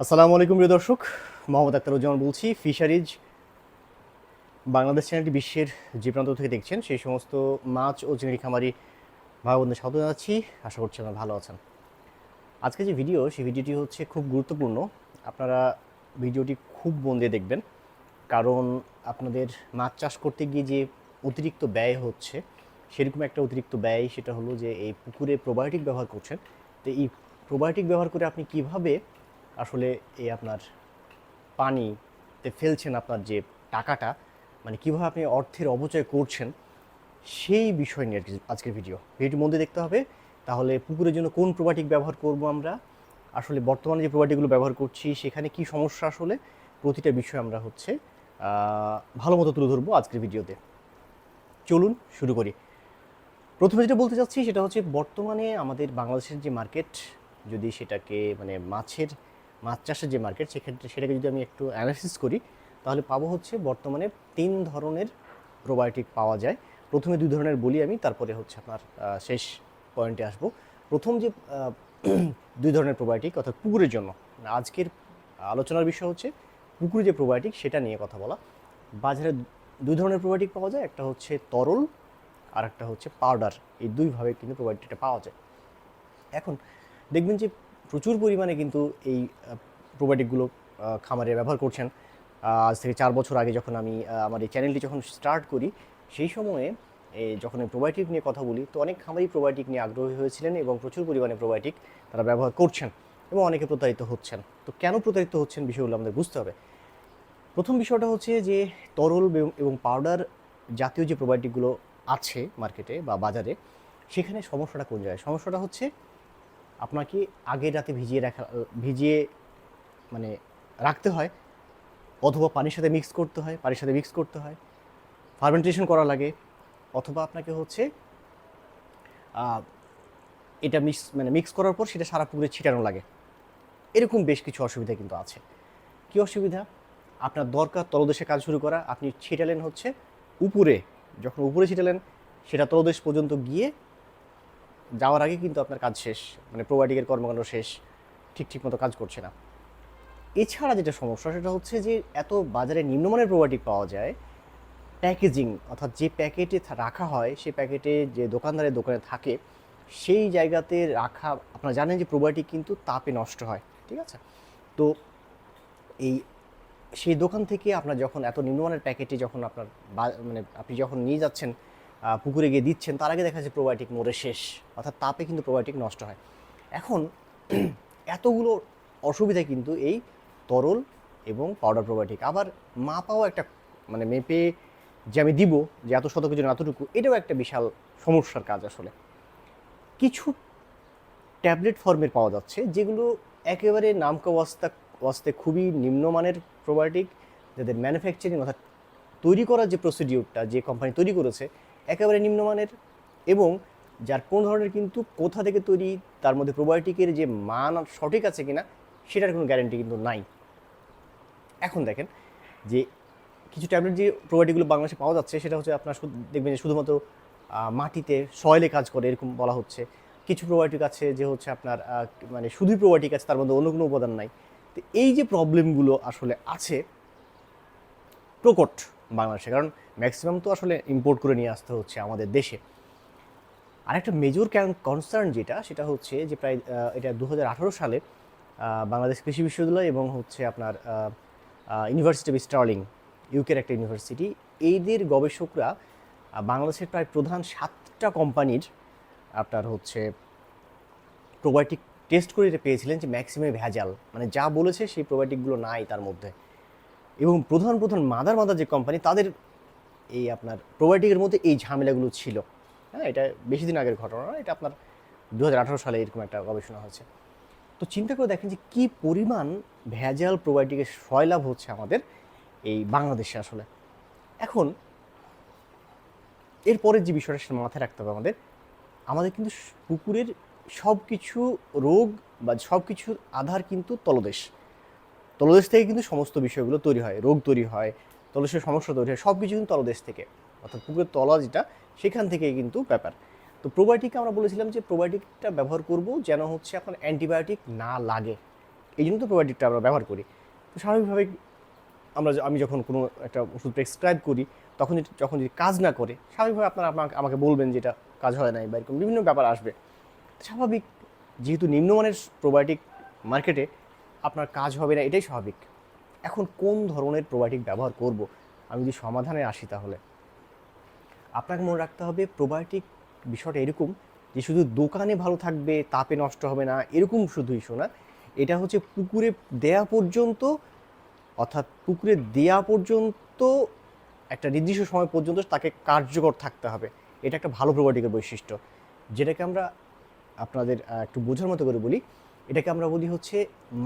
আসসালামু আলাইকুম প্রিয় দর্শক, মোহাম্মদ আক্তারুজ্জামান বলছি। ফিশারিজ বাংলাদেশ চ্যানেলটি বিশ্বের যে প্রান্ত থেকে দেখছেন, সেই সমস্ত মাছ ও চিংড়ি খামারি ভাই বোনদের স্বাগত জানাচ্ছি। আশা করছি আপনারা ভালো আছেন। আজকে যে ভিডিও, সেই ভিডিওটি হচ্ছে খুব গুরুত্বপূর্ণ। আপনারা ভিডিওটি খুব মন দিয়ে দেখবেন। কারণ আপনাদের মাছ চাষ করতে গিয়ে যে অতিরিক্ত ব্যয় হচ্ছে, সেরকম একটা অতিরিক্ত ব্যয় সেটা হলো যে এই পুকুরে প্রোবায়োটিক ব্যবহার করছেন। তো এই প্রোবায়োটিক ব্যবহার করে আপনি কীভাবে আসলে এই আপনার পানিতে ফেলছেন আপনার যে টাকাটা মানে কীভাবে আপনি অর্থের অপচয় করছেন, সেই বিষয় নিয়ে আজকের ভিডিও ভিডিওটি মধ্যে দেখতে হবে। তাহলে পুকুরের জন্য কোন প্রোবায়োটিক ব্যবহার করব আমরা? আসলে বর্তমানে যে প্রোবায়োটিকগুলো ব্যবহার করছি, সেখানে কি সমস্যা আসলে? প্রতিটা বিষয় আমরা হচ্ছে ভালো মতো তুলে ধরবো আজকের ভিডিওতে চলুন শুরু করি। প্রথমে যেটা বলতে চাচ্ছি, সেটা হচ্ছে বর্তমানে আমাদের বাংলাদেশের যে মার্কেট যদি সেটাকে মানে মাছের মাছ চাষের যে মার্কেট সেক্ষেত্রে সেটাকে যদি আমি একটু অ্যানালিসিস করি, তাহলে পাবো হচ্ছে বর্তমানে তিন ধরনের প্রোবায়োটিক পাওয়া যায়। প্রথমে দুই ধরনের বলি আমি, তারপরে হচ্ছে আপনার শেষ পয়েন্টে আসব। প্রথম যে দুই ধরনের প্রোবায়োটিক অর্থাৎ পুকুরের জন্য। আজকের আলোচনার বিষয় হচ্ছে পুকুরে যে প্রোবায়োটিক সেটা নিয়ে কথা বলা। বাজারে দুই ধরনের প্রোবায়োটিক পাওয়া যায়, একটা হচ্ছে তরল আর একটা হচ্ছে পাউডার এই দুইভাবে কিন্তু প্রোবায়োটিকটা পাওয়া যায়। এখন দেখবেন যে প্রচুর পরিমাণে কিন্তু এই প্রোবায়োটিকগুলো খামারে ব্যবহার করছেন। আজ থেকে চার বছর আগে যখন আমি আমার এই চ্যানেলটি যখন স্টার্ট করি, সেই সময়ে যখন আমি প্রোবায়োটিক নিয়ে কথা বলি, তো অনেক খামারি প্রোবায়োটিক নিয়ে আগ্রহী হয়েছিলেন এবং প্রচুর পরিমাণে প্রোবায়োটিক তারা ব্যবহার করছেন এবং অনেকে প্রতারিত হচ্ছেন। তো কেন প্রতারিত হচ্ছেন বিষয়গুলো আমাদের বুঝতে হবে। প্রথম বিষয়টা হচ্ছে যে, তরল এবং- এবং পাউডার জাতীয় যে প্রোবায়োটিকগুলো আছে মার্কেটে বা বাজারে, সেখানে সমস্যাটা কোন জায়গায়? সমস্যাটা হচ্ছে আপনাকে আগের রাতে ভিজিয়ে রাখা, ভিজিয়ে মানে রাখতে হয়, অথবা পানির সাথে মিক্স করতে হয়, পানির সাথে মিক্স করতে হয় ফার্মেন্টেশন করা লাগে, অথবা আপনাকে হচ্ছে এটা মিক্স মানে মিক্স করার পর সেটা সারা পুকুরে ছিটানো লাগে। এরকম বেশ কিছু অসুবিধা কিন্তু আছে। কী অসুবিধা? আপনার দরকার তলদেশে কাজ শুরু করা, আপনি ছিটালেন হচ্ছে উপরে, যখন উপরে ছিটালেন, সেটা তলদেশ পর্যন্ত গিয়ে যাওয়ার আগে কিন্তু আপনার কাজ শেষ মানে প্রোবায়োটিকের কর্মকাণ্ড শেষ, ঠিক ঠিক মতো কাজ করছে না। এছাড়া যেটা সমস্যা, সেটা হচ্ছে যে এত বাজারে নিম্নমানের প্রোবায়োটিক পাওয়া যায় প্যাকেজিং অর্থাৎ যে প্যাকেটে রাখা হয় সেই প্যাকেটে যে দোকানদারের দোকানে থাকে, সেই জায়গাতে রাখা, আপনারা জানেন যে প্রোবায়োটিক কিন্তু তাপে নষ্ট হয়, ঠিক আছে? তো এই, সেই দোকান থেকে আপনার যখন এত নিম্নমানের প্যাকেটে যখন আপনার মানে আপনি যখন নিয়ে যাচ্ছেন পুকুরে গিয়ে দিচ্ছেন, তার আগে দেখা যাচ্ছে প্রোবায়োটিক মরে শেষ। অর্থাৎ তাপে কিন্তু প্রোবায়োটিক নষ্ট হয়। এখন এতগুলো অসুবিধা কিন্তু এই তরল এবং পাউডার প্রোবায়োটিক আবার মাপাও একটা মানে মেপে যে আমি দিব, যে এত শতকের জন্য এতটুকু, এটাও একটা বিশাল সমস্যার কাজ আসলে। কিছু ট্যাবলেট ফর্মের পাওয়া যাচ্ছে, যেগুলো একেবারে নামকা ওয়াস্তা ওয়াস্তে খুবই নিম্নমানের প্রোবায়োটিক যাদের ম্যানুফ্যাকচারিং অর্থাৎ তৈরি করার যে প্রসিডিউরটা যে কোম্পানি তৈরি করেছে একেবারে নিম্নমানের এবং যার কোন ধরনের কিন্তু কোথা থেকে তৈরি, তার মধ্যে প্রোবায়োটিকের যে মান সঠিক আছে কিনা, সেটার কোনো গ্যারান্টি কিন্তু নাই। এখন দেখেন যে কিছু ট্যাবলেট যে প্রোবায়োটিকগুলো বাংলাদেশে পাওয়া যাচ্ছে, সেটা হচ্ছে আপনার দেখবেন যে শুধুমাত্র মাটিতে সয়েলে কাজ করে, এরকম বলা হচ্ছে। কিছু প্রোবায়োটিক আছে যে হচ্ছে আপনার মানে শুধুই প্রোবায়োটিক আছে, তার মধ্যে অন্য কোনো উপাদান নাই। তো এই যে প্রবলেমগুলো আসলে আছে, প্রকট। বাংলাদেশে। কারণ ম্যাক্সিমাম তো আসলে ইম্পোর্ট করে নিয়ে আসতে হচ্ছে আমাদের দেশে। আরেকটা মেজর ক্যান কনসার্ন যেটা, সেটা হচ্ছে যে প্রায় এটা দু হাজার আঠেরো সালে বাংলাদেশ কৃষি বিশ্ববিদ্যালয় এবং হচ্ছে আপনার ইউনিভার্সিটি অফ স্টার্লিং ইউকের একটা ইউনিভার্সিটি এইদের গবেষকরা বাংলাদেশের প্রায় প্রধান সাতটা কোম্পানির আপনার হচ্ছে প্রোবায়োটিক টেস্ট করে এটা পেয়েছিলেন যে ম্যাক্সিমাম ভেজাল। মানে যা বলেছে সেই প্রোবায়োটিকগুলো নাই তার মধ্যে। এবং প্রধান প্রধান মাদার মাদার যে কোম্পানি তাদের এই আপনার প্রোবায়োটিকের মধ্যে এই ঝামেলাগুলো ছিল। হ্যাঁ এটা বেশি দিন আগের ঘটনা না এটা আপনার দু হাজার আঠারো সালে এরকম একটা গবেষণা হয়েছে। তো চিন্তা করে দেখেন যে কী পরিমাণ ভেজাল প্রোবায়োটিকের সয়লাভ হচ্ছে আমাদের এই বাংলাদেশে আসলে। এখন এরপরের যে বিষয়টা সেটা মাথায় রাখতে হবে আমাদের। আমাদের কিন্তু পুকুরের সব কিছু রোগ বা সব কিছুর আধার কিন্তু তলদেশ। তলদেশ থেকে কিন্তু সমস্ত বিষয়গুলো তৈরি হয়, রোগ তৈরি হয়, তলদেশের সমস্যা তৈরি হয় সব কিছু কিন্তু তলদেশ থেকে। অর্থাৎ পুকুরের তলা যেটা, সেখান থেকেই কিন্তু ব্যাপার। তো প্রোবায়োটিক আমরা বলেছিলাম যে প্রোবায়োটিকটা ব্যবহার করব যেন হচ্ছে আপনার অ্যান্টিবায়োটিক না লাগে। এই জন্য তো প্রোবায়োটিকটা আমরা ব্যবহার করি। তো স্বাভাবিকভাবে আমরা আমি যখন কোনো একটা ওষুধ প্রেসক্রাইব করি, তখন যখন যদি কাজ না করে, স্বাভাবিকভাবে আপনারা আমাকে আমাকে বলবেন যে এটা কাজ হয় নাই বা এরকম বিভিন্ন ব্যাপার আসবে। স্বাভাবিক, যেহেতু নিম্নমানের প্রোবায়োটিক মার্কেটে আপনার কাজ হবে না, এটাই স্বাভাবিক। এখন কোন ধরনের প্রোবায়োটিক ব্যবহার করব? আমি যদি সমাধানে আসি তাহলে। আপনাকে মনে রাখতে হবে প্রোবায়োটিক বিষয়টা এরকম যে শুধু দোকানে ভালো থাকবে, তাপে নষ্ট হবে না, এরকম শুধু ইস্যু না। এটা হচ্ছে পুকুরে দেয়া পর্যন্ত, অর্থাৎ পুকুরে দেয়া পর্যন্ত, একটা নির্দিষ্ট সময় পর্যন্ত তাকে কার্যকর থাকতে হবে। এটা একটা ভালো প্রোবায়োটিকের বৈশিষ্ট্য। যেটাকে আমরা আপনাদের একটু বোঝার মতো করে বলি এটাকে আমরা বলি হচ্ছে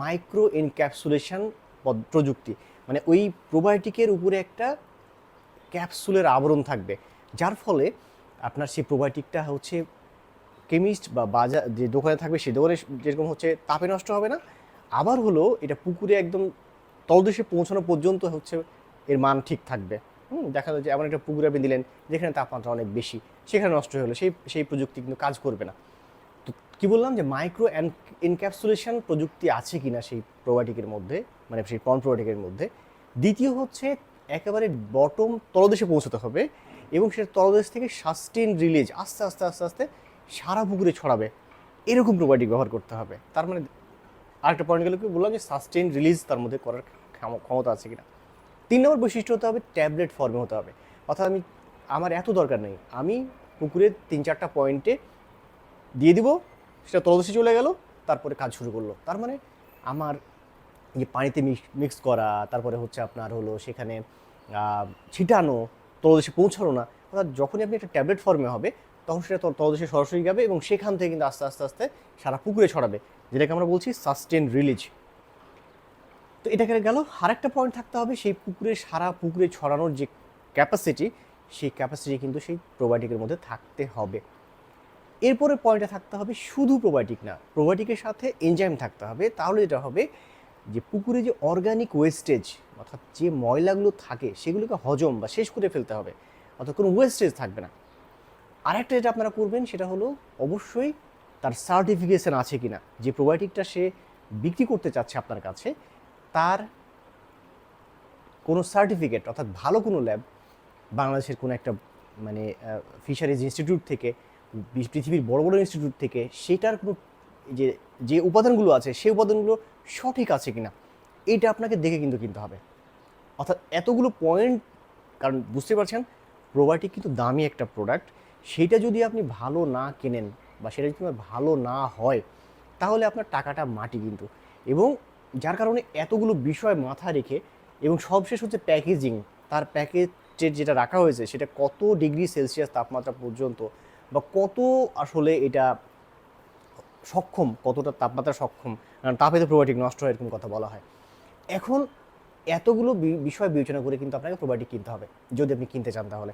মাইক্রো এনক্যাপসুলেশন প্রযুক্তি। মানে ওই প্রোবায়োটিকের উপরে একটা ক্যাপসুলের আবরণ থাকবে। যার ফলে আপনার সেই প্রোবায়োটিকটা হচ্ছে কেমিস্ট বা বাজার, যে দোকানে থাকবে সেই দোকানে যেরকম হচ্ছে তাপে নষ্ট হবে না। আবার হলো এটা পুকুরে একদম তলদেশে পৌঁছানো পর্যন্ত হচ্ছে এর মান ঠিক থাকবে। হুম, দেখা যায় যে এমন একটা পুকুরে আপনি দিলেন যেখানে তাপমাত্রা অনেক বেশি, সেখানে নষ্ট হয়ে হলো সেই সেই প্রযুক্তি কিন্তু কাজ করবে না। কি বললাম যে মাইক্রো এনক্যাপসুলেশন প্রযুক্তি আছে কিনা সেই প্রোবায়োটিকের মধ্যে মানে সেই পন প্রোবায়োটিকের মধ্যে? দ্বিতীয় হচ্ছে একেবারে বটম তলদেশে পৌঁছাতে হবে এবং সেটা তলদেশ থেকে সাস্টেন রিলিজ আস্তে আস্তে আস্তে আস্তে সারা পুকুরে ছড়াবে। এরকম প্রোবায়োটিক ব্যবহার করতে হবে। তার মানে আরেকটা পয়েন্ট গেলে কি বললাম যে সাস্টেন রিলিজ তার মধ্যে করার ক্ষম- ক্ষমতা আছে কিনা। তিন নম্বর বৈশিষ্ট্য হতে হবে ট্যাবলেট ফর্মে হতে হবে। অর্থাৎ আমি, আমার এত দরকার নেই। আমি পুকুরের তিন চারটা পয়েন্টে দিয়ে দিব সেটা তলদেশে চলে গেল, তারপরে কাজ শুরু করল। তার মানে আমার যে পানিতে মিক্স করা, তারপরে হচ্ছে আপনার হলো সেখানে ছিটানো, তলদেশে পৌঁছানো না। অর্থাৎ যখনই আপনি একটা ট্যাবলেট ফর্মে হবে, তখন সেটা তলদেশে সরাসরি যাবে এবং সেখান থেকে কিন্তু আস্তে আস্তে আস্তে সারা পুকুরে ছড়াবে, যেটাকে আমরা বলছি সাস্টেন রিলিজ তো এটাকে গেল আর একটা পয়েন্ট থাকতে হবে, সেই পুকুরে, সারা পুকুরে ছড়ানোর যে ক্যাপাসিটি সেই ক্যাপাসিটি কিন্তু সেই প্রোবায়োটিকের মধ্যে থাকতে হবে। এরপরে পয়েন্টে থাকতে হবে শুধু প্রোবায়োটিক না। প্রোবায়োটিকের সাথে এনজাইম থাকতে হবে। তাহলে যেটা হবে যে পুকুরে যে অর্গানিক ওয়েস্টেজ অর্থাৎ যে ময়লাগুলো থাকে, সেগুলোকে হজম বা শেষ করে ফেলতে হবে। অর্থাৎ কোনো ওয়েস্টেজ থাকবে না। আরেকটা যেটা আপনারা করবেন, সেটা হলো অবশ্যই তার সার্টিফিকেশন আছে কি না যে প্রোবায়োটিকটা সে বিক্রি করতে চাচ্ছে আপনার কাছে, তার কোনো সার্টিফিকেট অর্থাৎ ভালো কোনো ল্যাব বাংলাদেশের কোনো একটা মানে ফিশারিজ ইনস্টিটিউট থেকে পৃথিবীর বড় বড় ইনস্টিটিউট থেকে সেটার কোনো যে যে উপাদানগুলো আছে, সেই উপাদানগুলো সঠিক আছে কিনা, এটা আপনাকে দেখে কিন্তু কিনতে হবে। অর্থাৎ এতগুলো পয়েন্ট কারণ বুঝতে পারছেন প্রোবায়োটিক কিন্তু দামি একটা প্রোডাক্ট সেটা যদি আপনি ভালো না কেনেন বা সেটা যদি ভালো না হয়, তাহলে আপনার টাকাটা মাটি কিন্তু। এবং যার কারণে এতগুলো বিষয় মাথায় রেখে এবং সবশেষ হচ্ছে প্যাকেজিং তার প্যাকেজের যেটা রাখা হয়েছে, সেটা কত ডিগ্রি সেলসিয়াস তাপমাত্রা পর্যন্ত বা কত আসলে এটা সক্ষম, কতটা তাপমাত্রা সক্ষম? তাপে তো প্রোবায়োটিক নষ্ট হয়, এরকম কথা বলা হয়। এখন এতগুলো বিষয় বিবেচনা করে কিন্তু আপনাকে প্রোবায়োটিক কিনতে হবে, যদি আপনি কিনতে চান তাহলে।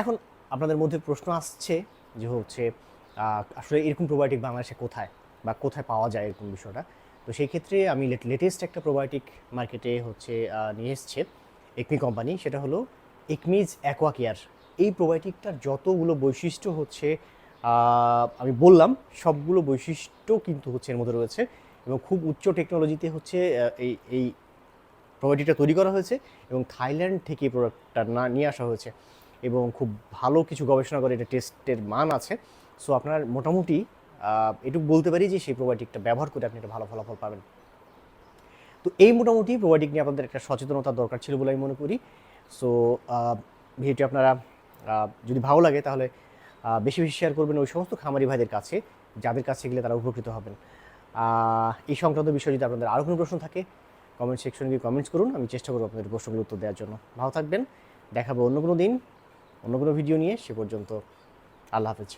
এখন আপনাদের মধ্যে প্রশ্ন আসছে যে হচ্ছে আসলে এরকম প্রোবায়োটিক বাংলাদেশে কোথায় বা কোথায় পাওয়া যায় এরকম বিষয়টা? তো সেই ক্ষেত্রে আমি লেটেস্ট একটা প্রোবায়োটিক মার্কেটে হচ্ছে নিয়ে এসছে একমি কোম্পানি সেটা হলো একমিজ অ্যাকোয়া কেয়ার এই প্রোবায়োটিকটার যতগুলো বৈশিষ্ট্য হচ্ছে আমি বললাম, সবগুলো বৈশিষ্ট্য কিন্তু হচ্ছে এর মধ্যে রয়েছে এবং খুব উচ্চ টেকনোলজিতে হচ্ছে এই এই প্রোবায়োটিকটা তৈরি করা হয়েছে এবং থাইল্যান্ড থেকে এই প্রোডাক্টটা না, নিয়ে আসা হয়েছে এবং খুব ভালো কিছু গবেষণা করে এটা টেস্টের মান আছে। সো আপনার মোটামুটি এটুকু বলতে পারি যে সেই প্রোবায়োটিকটা ব্যবহার করে আপনি একটা ভালো ফলাফল পাবেন। তো এই মোটামুটি প্রোবায়োটিক নিয়ে আপনাদের একটা সচেতনতার দরকার ছিল বলে আমি মনে করি। সো ভিডিওটি আপনারা যদি ভালো লাগে তাহলে বেশি বেশি শেয়ার করবেন ওই সমস্ত খামারি ভাইদের কাছে, যাদের কাছে গেলে তারা উপকৃত হবেন। এই সংক্রান্ত বিষয়ে যদি আপনাদের আরও কোনো প্রশ্ন থাকে কমেন্ট সেকশনে গিয়ে কমেন্টস করুন, আমি চেষ্টা করব আপনাদের প্রশ্নগুলো উত্তর দেওয়ার জন্য। ভালো থাকবেন, দেখাবো অন্য কোনো দিন, অন্য কোনো ভিডিও নিয়ে, সে পর্যন্ত আল্লাহ হাফেজ।